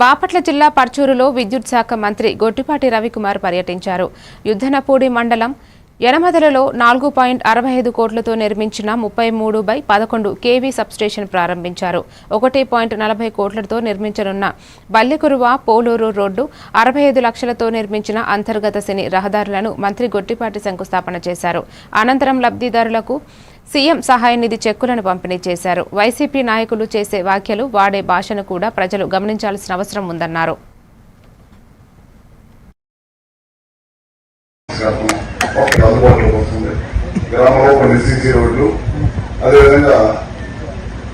బాపట్ల జిల్లా పర్చూరులో విద్యుత్ శాఖ మంత్రి గొట్టిపాటి రవికుమార్ పర్యటించారు. యుద్ధనపూడి మండలం యనమదలలో నాలుగు పాయింట్ అరవై ఐదు కోట్లతో నిర్మించిన ముప్పై మూడు బై పదకొండు కేవీ సబ్స్టేషన్ ప్రారంభించారు. ఒకటి పాయింట్ నలభై కోట్లతో నిర్మించనున్న బల్లికురువ పోలూరు రోడ్డు అరవై ఐదు లక్షలతో నిర్మించిన అంతర్గత సిని రహదారులను మంత్రి గొట్టిపాటి శంకుస్థాపన చేశారు. అనంతరం లబ్ధిదారులకు సీఎం సహాయ నిధి చెక్కులను పంపిణీ చేశారు. వైసీపీ నాయకులు చేసే వ్యాఖ్యలు వాడే భాషను కూడా ప్రజలు గమనించాల్సిన అవసరం ఉందన్నారు. శాతం ఒకటి అందుబాటులోకి వస్తుంది గ్రామంలో కొన్ని సీసీ రోడ్లు. అదేవిధంగా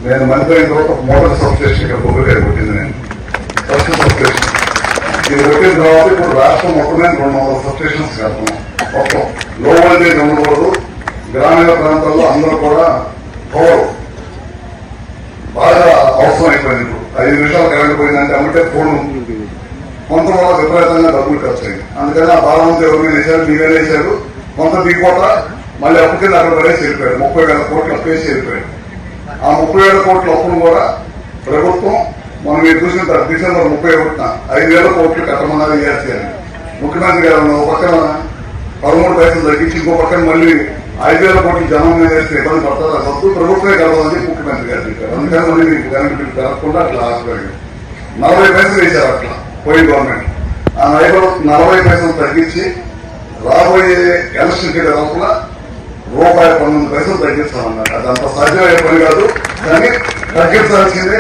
నేను మంత్రి అయిన తర్వాత మొదటి సబ్స్టేషన్ ఇక్కడ కొబ్బరికాయ కొట్టింది నేను. ఫస్ట్ సబ్స్టేషన్ ఇది కొట్టిన తర్వాత ఇప్పుడు రాష్ట్రం మొత్తమే రెండు వందల సబ్స్టేషన్స్ కడతాం మొత్తం లో వోల్టేజ్ ఉండకూడదు గ్రామీణ ప్రాంతాల్లో అందరూ కూడా పవర్ బాగా అవసరం అయిపోయింది ఇప్పుడు. ఐదు నిమిషాలు కరెంట్ పోయిందంటే అమ్మితే ఫోన్ కొంత వల్ల విపరీతంగా డబ్బులు ఖర్చు అయింది అందుకని ఆ బాలవంతి ఎవరు మీద వేశారు మీరే వేశారు కొంత దిగోట మళ్ళీ అప్పు కింద అక్కడ పడేసి వెళ్ళిపోయారు ముప్పై వేల కోట్లు అప్పేసి వెళ్ళిపోయారు ఆ ముప్పై వేల కోట్ల అప్పును కూడా ప్రభుత్వం మనం మీరు చూసిన తర్వాత డిసెంబర్ ముప్పై ఒకటిన ఐదు వేల కోట్లు కట్టమన్నది చేయాలి ముఖ్యమంత్రి గారు ఒక పక్కన పదమూడు పైసలు తగ్గించి ఇంకో పక్కన మళ్ళీ ఐదు వేల కోట్లు జనం మీద వేస్తే ఇబ్బంది పడతారు? అసలు ప్రభుత్వమే కలవాలని చెప్పి ముఖ్యమంత్రి గారు చెప్పారు. అందుకని మళ్ళీ మీకు కరెంట్ బిల్ కలగకుండా అట్లా ఆగిపోయారు నలభై పైసలు వేశారు అట్లా. పోయి గవర్నమెంట్. ఆ నైబర్ నలభై పైసలు తగ్గించి రాబోయే ఎలక్షన్కి లోపల రూపాయి పన్నెండు పైసలు తగ్గిస్తామన్నారు. అది అంత సాధ్యమయ్యే పని కాదు కానీ తగ్గించాల్సిందే